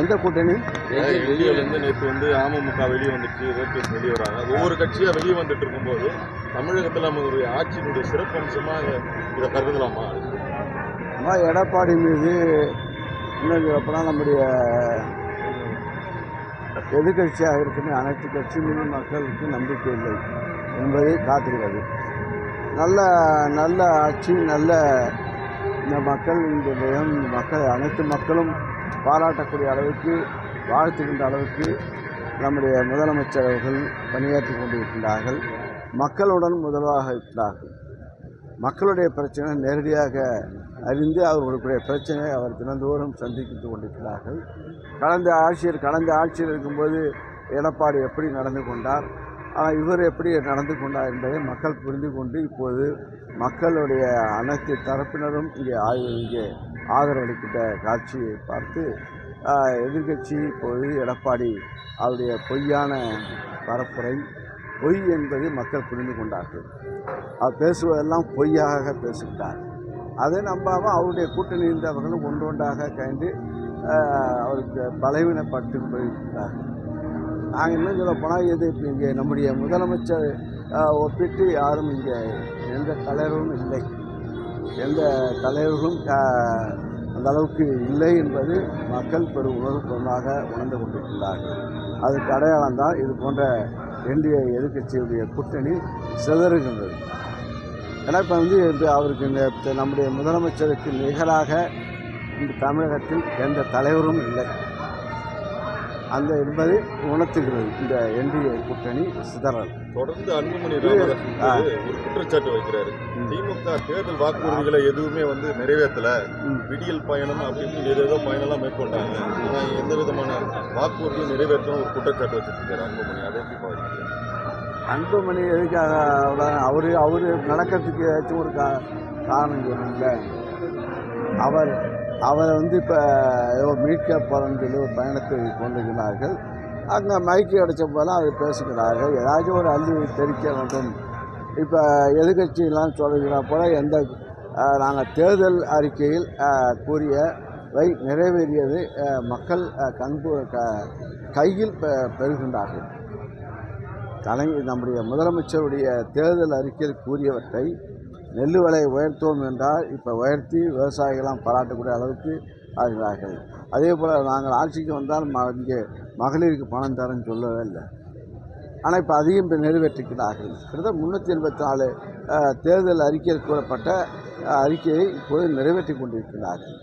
எந்த கூட்டணி? என்டிஏலேருந்து நேற்று வந்து அமமுக வெளியே வந்துச்சு ஓபிஎஸ் வெளியே வராங்க. ஒவ்வொரு கட்சியாக வெளியே வந்துட்டு இருக்கும்போது தமிழகத்தில் நம்மளுடைய ஆட்சியினுடைய சிறப்பம்சமாக இதை கருதலாமா? அம்மா எடப்பாடி மீது இன்னும் சொல்லப்போனால் நம்முடைய எதிர்கட்சியாக இருக்கின்ற அனைத்து கட்சி மீது மக்களுக்கு நம்பிக்கை இல்லை என்பதை காட்டுகிறது. நல்ல நல்ல ஆட்சி நல்ல இந்த மக்கள் இந்த மக்கள் அனைத்து மக்களும் பாராட்டக்கூடிய அளவுக்கு வாழ்த்துகின்ற அளவுக்கு நம்முடைய முதலமைச்சர் அவர்கள் பணியாற்றி கொண்டிருக்கின்றார்கள். மக்களுடன் முதல்வாக இருக்கிறார்கள். மக்களுடைய பிரச்சனை நேரடியாக அறிந்து அவர்களுடைய பிரச்சனையை அவர் தினந்தோறும் சந்தித்து கொண்டிருக்கிறார்கள். கடந்த ஆட்சியர் கடந்த ஆட்சியில் இருக்கும்போது எடப்பாடி எப்படி நடந்து கொண்டார் ஆனால் இவர் எப்படி நடந்து கொண்டார் என்பதை மக்கள் புரிந்து கொண்டு இப்போது மக்களுடைய அனைத்து தரப்பினரும் இங்கே ஆய்வு இங்கே ஆதரவளிக்கின்ற காட்சியை பார்த்து எதிர்கட்சி எதிர்க்கட்சி இப்போது எடப்பாடி அவருடைய பொய்யான பரப்புரை பொய் என்பதை மக்கள் புரிந்து கொண்டார்கள். அவர் பேசுவதெல்லாம் பொய்யாக பேசுகிறார் அதை நம்பாமல் அவருடைய கூட்டணி இருந்தவர்களும் ஒன்றொன்றாக கண்டு அவருக்கு பலவீனப்பட்டு போயிருக்கிறார்கள். நாங்கள் இன்னும் சொல்ல போனால் இது இப்போ இங்கே நம்முடைய முதலமைச்சர் ஒப்பிட்டு யாரும் இங்கே எந்த தலைவரும் இல்லை. எந்த தலைவர்களும் ஆஹ், அந்த அளவுக்கு இல்லை என்பது மக்கள் பெரும் உணர்வுபூர்வமாக உணர்ந்து கொண்டிருக்கிறார்கள். அதுக்கு அடையாளம் தான் இது போன்ற என்டிஏ எதிர்க்கட்சியுடைய கூட்டணி சிதறுகின்றது. ஏன்னா இப்போ வந்து இப்போ அவருக்கு இந்த நம்முடைய முதலமைச்சருக்கு நிகராக இந்த தமிழகத்தில் எந்த தலைவரும் இல்லை. அந்த என்பதை உணர்த்துகிறது இந்த என்டிஏ கூட்டணி சிதறல். தொடர்ந்து அன்புமணி ஒரு குற்றச்சாட்டு வைக்கிறாரு. திமுக தேர்தல் வாக்குறுதிகளை எதுவுமே வந்து நிறைவேற்றல. விடியல் பயணம் அப்படின்னு ஏதேதோ பயணம்லாம் மேற்கொண்டாங்க. ஆனால் எந்த விதமான வாக்குறுதியும் நிறைவேற்றணும் ஒரு குற்றச்சாட்டு வச்சிருக்காரு அன்புமணி. அதை எப்படி பாருங்க அன்புமணி எதுக்காக அவர் அவர் நடக்கிறதுக்கு ஏதாச்சும் ஒரு கா காரணம் சொல்லணும்ல அவர் அவரை வந்து இப்போ ஏதோ மீட்க போகிறேன்னு சொல்லி ஒரு பயணத்தை கொண்டிருக்கிறார்கள். அங்கே மைக்கு அடித்த போதெல்லாம் அவர் பேசுகிறார்கள். ஏதாச்சும் ஒரு அள்ளி தெரிவிக்க வேண்டும். இப்போ எதிர்கட்சியெல்லாம் சொல்லுகிற போல எந்த நாங்கள் தேர்தல் அறிக்கையில் கூறிய கூறியவை நிறைவேறியது மக்கள் கண்பு க கையில் பெ- பெறுகின்றார்கள். கலைஞர் நம்முடைய முதலமைச்சருடைய தேர்தல் அறிக்கையில் கூறியவற்றை நெல் விலை உயர்த்துவோம் என்றால் இப்போ உயர்த்தி விவசாயிகளாம் பாராட்டக்கூடிய அளவுக்கு ஆகிறார்கள். அதே போல் நாங்கள் ஆட்சிக்கு வந்தால் ம இங்கே மகளிருக்கு பணம் தரேன்னு சொல்லவே இல்லை. ஆனால் இப்போ அதையும் இப்போ நிறைவேற்றிக்கிறார்கள். கிட்டத்தட்ட முந்நூற்றி எண்பத்தி நாலு தேர்தல் அறிக்கையில் கூறப்பட்ட அறிக்கையை இப்போது நிறைவேற்றி கொண்டிருக்கிறார்கள்.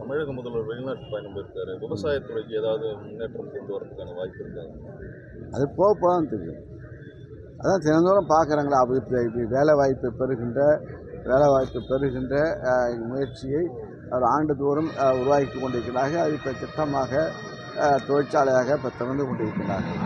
தமிழக முதல்வர் வெளிநாட்டு பயணம் போயிருக்காரு விவசாயத்துறைக்கு ஏதாவது முன்னேற்றம் கொண்டு வரதுக்கான வாய்ப்பு இருக்காது அது போக போக தான் தெரியும். அதான் தினந்தோறும் பார்க்குறாங்களா அப்படி இப்போ இப்படி வேலை வாய்ப்பு பெறுகின்ற வேலை வாய்ப்பு பெறுகின்ற முயற்சியை அவர் ஆண்டுதோறும் உருவாக்கி கொண்டிருக்கிறார்கள். அது இப்போ திட்டமாக தொழிற்சாலையாக இப்போ திறந்து கொண்டிருக்கிறார்கள்.